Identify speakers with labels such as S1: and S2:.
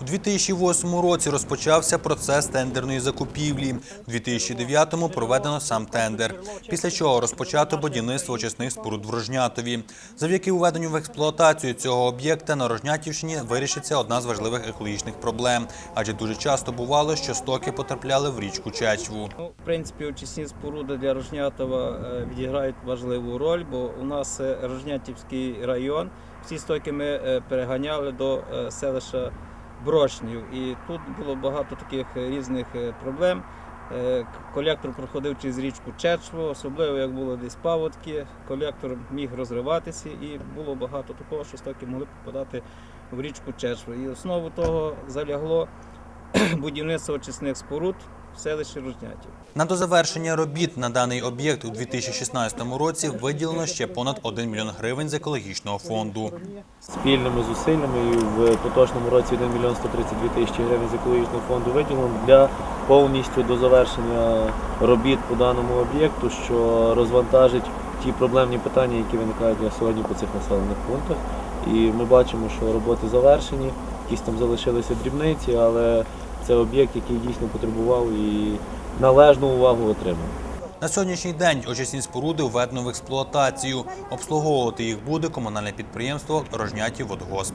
S1: У 2008 році розпочався процес тендерної закупівлі. У 2009-му проведено сам тендер. Після чого розпочато будівництво очисних споруд в Рожнятові. Завдяки уведенню в експлуатацію цього об'єкта на Рожнятівщині вирішиться одна з важливих екологічних проблем, адже дуже часто бувало, що стоки потрапляли в річку Чечву.
S2: Ну, в принципі, очисні споруди для Рожнятова е, відіграють важливу роль, бо у нас е, Рожнятівський район. Всі стоки ми е, переганяли до селища Брошнів. І тут було багато таких е, різних е, проблем. Е, Колектор проходив через річку Чечво, особливо як було десь паводки, колектор міг розриватися і було багато такого, що стоки могли попадати в річку Чечво. І основу того залягло будівництво очисних споруд в селищі Рожнятів.
S1: На дозавершення робіт на даний об'єкт у 2016 році виділено ще понад 1 мільйон гривень з екологічного фонду.
S3: спільними зусиллями і в поточному році 1 мільйон 132 тисячі гривень з екологічного фонду виділено для повністю до завершення робіт по даному об'єкту, що розвантажить ті проблемні питання, які виникають на сьогодні по цих населених пунктах. І ми бачимо, що роботи завершені, якісь там залишилися дрібниці, але це об'єкт, який дійсно потребував і належну увагу отримав.
S1: На сьогоднішній день очисні споруди введено в експлуатацію. Обслуговувати їх буде комунальне підприємство Рожнятів Водгосп.